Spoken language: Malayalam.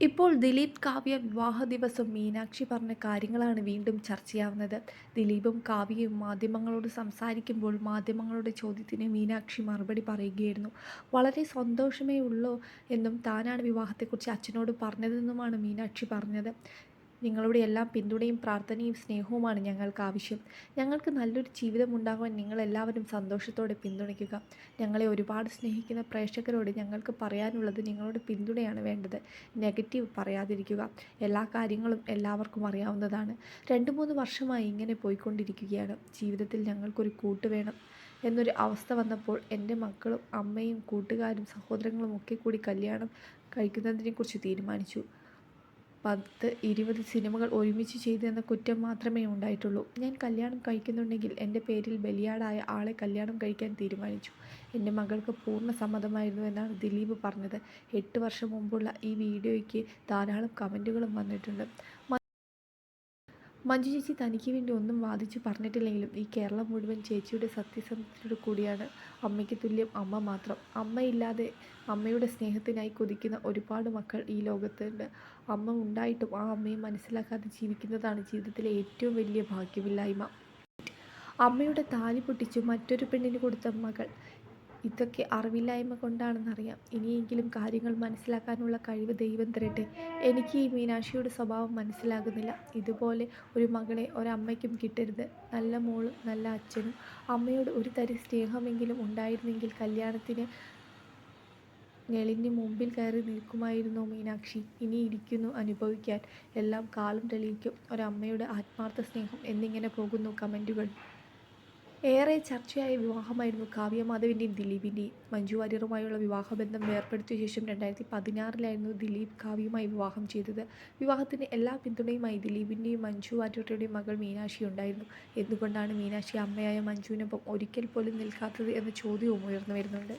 ഇപ്പോൾ ദിലീപ് കാവ്യ വിവാഹ ദിവസം മീനാക്ഷി പറഞ്ഞ കാര്യങ്ങളാണ് വീണ്ടും ചർച്ചയാവുന്നത്. ദിലീപും കാവ്യയും മാധ്യമങ്ങളോട് സംസാരിക്കുമ്പോൾ മാധ്യമങ്ങളുടെ ചോദ്യത്തിന് മീനാക്ഷി മറുപടി പറയുകയായിരുന്നു. വളരെ സന്തോഷമേ ഉള്ളൂ എന്നും താനാണ് വിവാഹത്തെക്കുറിച്ച് അച്ഛനോട് പറഞ്ഞതെന്നുമാണ് മീനാക്ഷി പറഞ്ഞത്. നിങ്ങളുടെ എല്ലാ പിന്തുണയും പ്രാർത്ഥനയും സ്നേഹവുമാണ് ഞങ്ങൾക്ക് ആവശ്യം. ഞങ്ങൾക്ക് നല്ലൊരു ജീവിതം ഉണ്ടാകുവാൻ നിങ്ങളെല്ലാവരും സന്തോഷത്തോടെ പിന്തുണയ്ക്കുക. ഞങ്ങളെ ഒരുപാട് സ്നേഹിക്കുന്ന പ്രേക്ഷകരോട് ഞങ്ങൾക്ക് പറയാനുള്ളത് നിങ്ങളുടെ പിന്തുണയാണ് വേണ്ടത്. നെഗറ്റീവ് പറയാതിരിക്കുക. എല്ലാ കാര്യങ്ങളും എല്ലാവർക്കും അറിയാവുന്നതാണ്. രണ്ട് മൂന്ന് വർഷമായി ഇങ്ങനെ പോയിക്കൊണ്ടിരിക്കുകയാണ്. ജീവിതത്തിൽ ഞങ്ങൾക്കൊരു കൂട്ട് വേണം എന്നൊരു അവസ്ഥ വന്നപ്പോൾ എന്റെ മക്കളും അമ്മയും കൂട്ടുകാരും സഹോദരങ്ങളും ഒക്കെ കൂടി കല്യാണം കഴിക്കുന്നതിനെക്കുറിച്ച് തീരുമാനിച്ചു. പത്ത് ഇരുപത് സിനിമകൾ ഒരുമിച്ച് ചെയ്തു എന്ന കുറ്റം മാത്രമേ ഉണ്ടായിട്ടുള്ളൂ. ഞാൻ കല്യാണം കഴിക്കുന്നുണ്ടെങ്കിൽ എന്റെ പേരിൽ ബലിയാടായ ആളെ കല്യാണം കഴിക്കാൻ തീരുമാനിച്ചു. എന്റെ മകൾക്ക് പൂർണ സമ്മതമായിരുന്നു എന്നാണ് ദിലീപ് പറഞ്ഞത്. എട്ട് വർഷം മുമ്പുള്ള ഈ വീഡിയോയ്ക്ക് ധാരാളം കമന്റുകളും വന്നിട്ടുണ്ട്. മഞ്ജു ചേച്ചി തനിക്ക് വേണ്ടി ഒന്നും വാദിച്ചു പറഞ്ഞിട്ടില്ലെങ്കിലും ഈ കേരളം മുഴുവൻ ചേച്ചിയുടെ സത്യസന്ധതയോട് കൂടിയാണ്. അമ്മയ്ക്ക് തുല്യം അമ്മ മാത്രം. അമ്മയില്ലാതെ അമ്മയുടെ സ്നേഹത്തിനായി കൊതിക്കുന്ന ഒരുപാട് മക്കൾ ഈ ലോകത്തുണ്ട്. അമ്മ ഉണ്ടായിട്ടും ആ അമ്മയെ മനസ്സിലാക്കാതെ ജീവിക്കുന്നതാണ് ജീവിതത്തിലെ ഏറ്റവും വലിയ ഭാഗ്യമില്ലായ്മ. അമ്മയുടെ താലി പൊട്ടിച്ചു മറ്റൊരു പെണ്ണിന് കൊടുത്ത മകൾ ഇതൊക്കെ അറിവില്ലായ്മ കൊണ്ടാണെന്നറിയാം. ഇനിയെങ്കിലും കാര്യങ്ങൾ മനസ്സിലാക്കാനുള്ള കഴിവ് ദൈവം തരട്ടെ. എനിക്ക് ഈ മീനാക്ഷിയുടെ സ്വഭാവം മനസ്സിലാകുന്നില്ല. ഇതുപോലെ ഒരു മകളെ ഒരമ്മയ്ക്കും കിട്ടരുത്. നല്ല മോളും നല്ല അച്ഛനും. അമ്മയോട് ഒരു തരി സ്നേഹമെങ്കിലും ഉണ്ടായിരുന്നെങ്കിൽ കല്യാണത്തിന് ഞെളിഞ്ഞ് മുമ്പിൽ കയറി നിൽക്കുമായിരുന്നു മീനാക്ഷി. ഇനി ഇരിക്കുന്നു അനുഭവിക്കാൻ. എല്ലാം കാലം തെളിയിക്കും. ഒരമ്മയുടെ ആത്മാർത്ഥ സ്നേഹം എന്നിങ്ങനെ പോകുന്നു കമന്റുകൾ. ഏറെ ചർച്ചയായ വിവാഹമായിരുന്നു കാവ്യമാധവിന്റെയും ദിലീപിന്റെയും മഞ്ജു വാര്യറുമായുള്ള വിവാഹബന്ധം വേർപ്പെടുത്തിയ ശേഷം രണ്ടായിരത്തി പതിനാറിലായിരുന്നു ദിലീപ് കാവ്യമായി വിവാഹം ചെയ്തത്. വിവാഹത്തിന് എല്ലാ പിന്തുണയുമായി ദിലീപിന്റെയും മഞ്ജു വാര്യറുടെയും മകൾ മീനാക്ഷി ഉണ്ടായിരുന്നു. എന്തുകൊണ്ടാണ് മീനാക്ഷി അമ്മയായ മഞ്ജുവിനൊപ്പം ഒരിക്കൽ പോലും നിൽക്കാത്തത് എന്ന ചോദ്യവും ഉയർന്നു വരുന്നുണ്ട്.